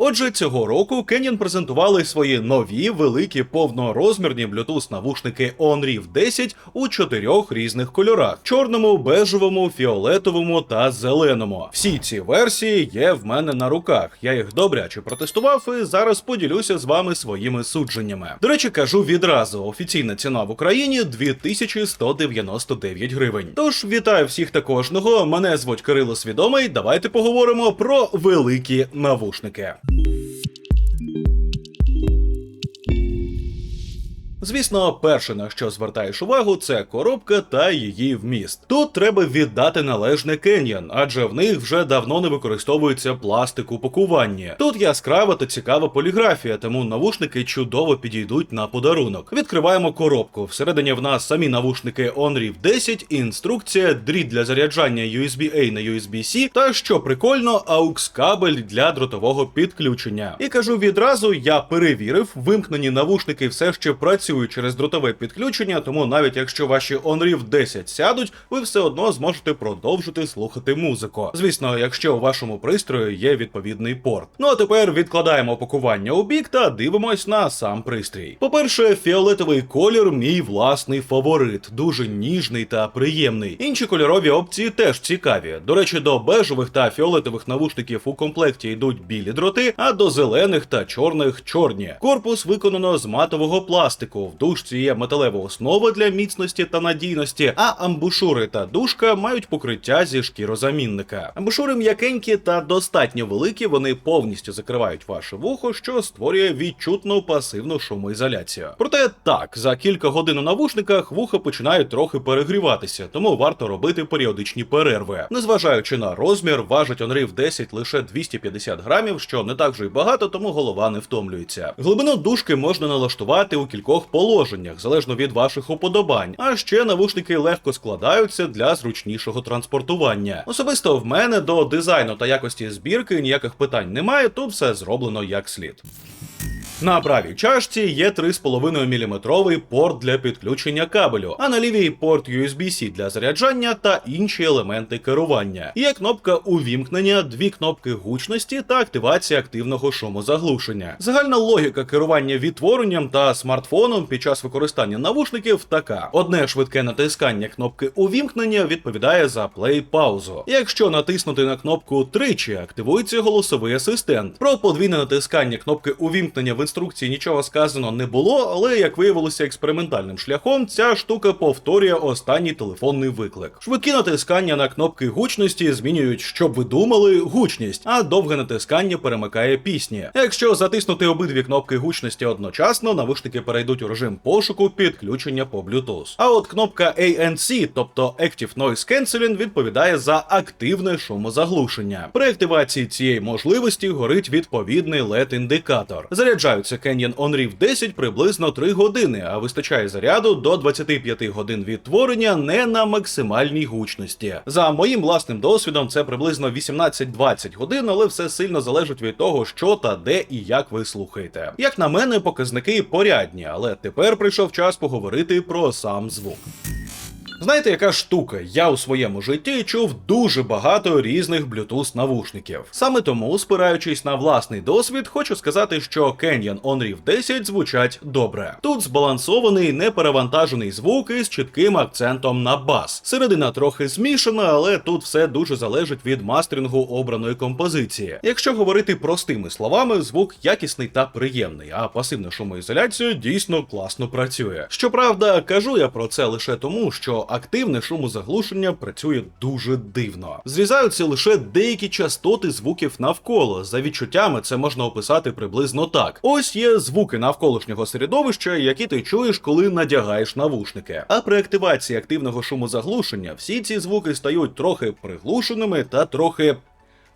Отже, цього року Canyon презентували свої нові великі повнорозмірні Bluetooth навушники OnReef 10 у чотирьох різних кольорах: чорному, бежевому, фіолетовому та зеленому. Всі ці версії є в мене на руках. Я їх добряче протестував і зараз поділюся з вами своїми судженнями. До речі, кажу відразу: офіційна ціна в Україні 2199 гривень. Тож вітаю всіх та кожного. Мене звуть Кирило Свідомий. Давайте поговоримо про великі навушники. Thank you. Звісно, перше на що звертаєш увагу, це коробка та її вміст. Тут треба віддати належне Canyon, адже в них вже давно не використовується пластик у пакуванні. Тут яскрава та цікава поліграфія, тому навушники чудово підійдуть на подарунок. Відкриваємо коробку. Всередині в нас самі навушники OnReef 10, інструкція, дріт для заряджання USB-A на USB-C та що прикольно, AUX кабель для дротового підключення. І кажу відразу, я перевірив, вимкнені навушники все ще працюють через дротове підключення, тому навіть якщо ваші OnReef 10 сядуть, ви все одно зможете продовжити слухати музику. Звісно, якщо у вашому пристрої є відповідний порт. Ну а тепер відкладаємо пакування у бік та дивимось на сам пристрій. По-перше, фіолетовий колір мій власний фаворит, дуже ніжний та приємний. Інші кольорові опції теж цікаві. До речі, до бежевих та фіолетових навушників у комплекті йдуть білі дроти, а до зелених та чорних чорні. Корпус виконано з матового пластику. Дужці є металева основа для міцності та надійності, а амбушури та дужка мають покриття зі шкірозамінника. Амбушури м'якенькі та достатньо великі, вони повністю закривають ваше вухо, що створює відчутну пасивну шумоізоляцію. Проте так, за кілька годин у навушниках вуха починають трохи перегріватися, тому варто робити періодичні перерви. Незважаючи на розмір, важить OnReef 10 лише 250 грамів, що не так вже й багато, тому голова не втомлюється. Глибину дужки можна налаштувати у кількох положеннях, залежно від ваших уподобань. А ще навушники легко складаються для зручнішого транспортування. Особисто в мене до дизайну та якості збірки ніяких питань немає, тут все зроблено як слід. На правій чашці є 3,5 мм порт для підключення кабелю, а на лівій порт USB-C для заряджання та інші елементи керування. Є кнопка увімкнення, дві кнопки гучності та активація активного шумозаглушення. Загальна логіка керування відтворенням та смартфоном під час використання навушників така: одне швидке натискання кнопки увімкнення відповідає за плей-паузу. Якщо натиснути на кнопку тричі, активується голосовий асистент. Про подвійне натискання кнопки увімкнення в інструкції нічого сказано не було, але як виявилося експериментальним шляхом, ця штука повторює останній телефонний виклик. Швидкі натискання на кнопки гучності змінюють, щоб ви думали, гучність, а довге натискання перемикає пісні. Якщо затиснути обидві кнопки гучності одночасно, навушники перейдуть у режим пошуку підключення по Bluetooth. А от кнопка ANC, тобто Active Noise Cancelling, відповідає за активне шумозаглушення. При активації цієї можливості горить відповідний LED-індикатор. Заряджаються Canyon OnReef 10 приблизно 3 години, а вистачає заряду до 25 годин відтворення не на максимальній гучності. За моїм власним досвідом, це приблизно 18-20 годин, але все сильно залежить від того, що та де і як ви слухаєте. Як на мене, показники порядні, але тепер прийшов час поговорити про сам звук. Знаєте, яка штука? Я у своєму житті чув дуже багато різних Bluetooth навушників. Саме тому, спираючись на власний досвід, хочу сказати, що Canyon OnReef 10 звучать добре. Тут збалансований, неперевантажений звук із чітким акцентом на бас. Середина трохи змішана, але тут все дуже залежить від мастерингу обраної композиції. Якщо говорити простими словами, звук якісний та приємний, а пасивна шумоізоляція дійсно класно працює. Щоправда, кажу я про це лише тому, що активне шумозаглушення працює дуже дивно. Зрізаються лише деякі частоти звуків навколо. За відчуттями це можна описати приблизно так: ось є звуки навколишнього середовища, які ти чуєш, коли надягаєш навушники. А при активації активного шумозаглушення всі ці звуки стають трохи приглушеними та трохи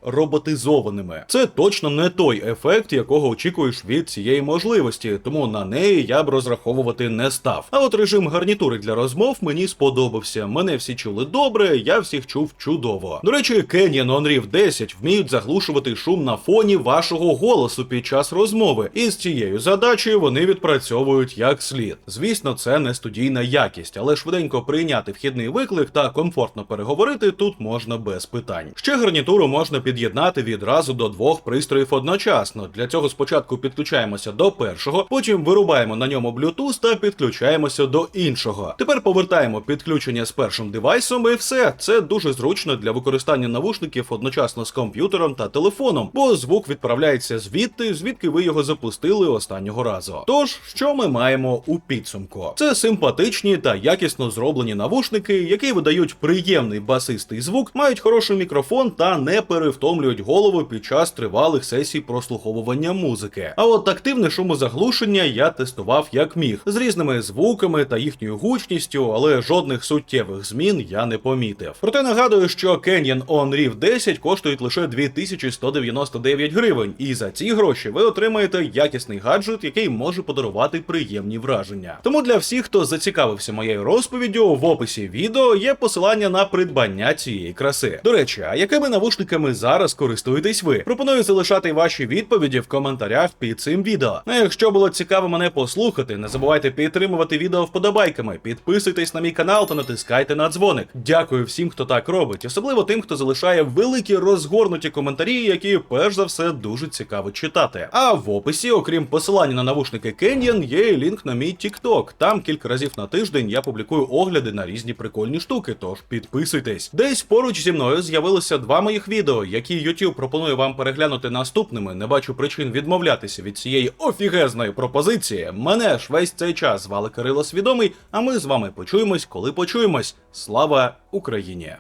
роботизованими. Це точно не той ефект, якого очікуєш від цієї можливості, тому на неї я б розраховувати не став. А от режим гарнітури для розмов мені сподобався. Мене всі чули добре, я всіх чув чудово. До речі, Canyon OnReef 10 вміють заглушувати шум на фоні вашого голосу під час розмови, і з цією задачею вони відпрацьовують як слід. Звісно, це не студійна якість, але швиденько прийняти вхідний виклик та комфортно переговорити тут можна без питань. Ще гарнітуру можна під'єднати відразу до двох пристроїв одночасно. Для цього спочатку підключаємося до першого, потім вирубаємо на ньому Bluetooth та підключаємося до іншого. Тепер повертаємо підключення з першим девайсом, і все. Це дуже зручно для використання навушників одночасно з комп'ютером та телефоном, бо звук відправляється звідти, звідки ви його запустили останнього разу. Тож, що ми маємо у підсумку? Це симпатичні та якісно зроблені навушники, які видають приємний басистий звук, мають хороший мікрофон та не перевтомлюють голову під час тривалих сесій прослуховування музики. А от активне шумозаглушення я тестував як міг з різними звуками та їхньою гучністю, але жодних суттєвих змін я не помітив. Проте нагадую, що Canyon On Reef 10 коштують лише 2199 гривень, і за ці гроші ви отримаєте якісний гаджет, який може подарувати приємні враження. Тому для всіх, хто зацікавився моєю розповіддю, в описі відео є посилання на придбання цієї краси. До речі, а якими навушниками зараз користуєтесь ви? Пропоную залишати ваші відповіді в коментарях під цим відео. Ну, якщо було цікаво мене послухати, не забувайте підтримувати відео вподобайками, підписуйтесь на мій канал та натискайте на дзвоник. Дякую всім, хто так робить, особливо тим, хто залишає великі розгорнуті коментарі, які перш за все дуже цікаво читати. А в описі, окрім посилання на навушники Canyon, є лінк на мій TikTok. Там кілька разів на тиждень я публікую огляди на різні прикольні штуки. Тож підписуйтесь. Десь поруч зі мною з'явилося два моїх відео, які YouTube пропонує вам переглянути наступними. Не бачу причин відмовлятися від цієї офігезної пропозиції. Мене ж весь цей час звали Кирило Свідомий. А ми з вами почуємось, коли почуємось. Слава Україні!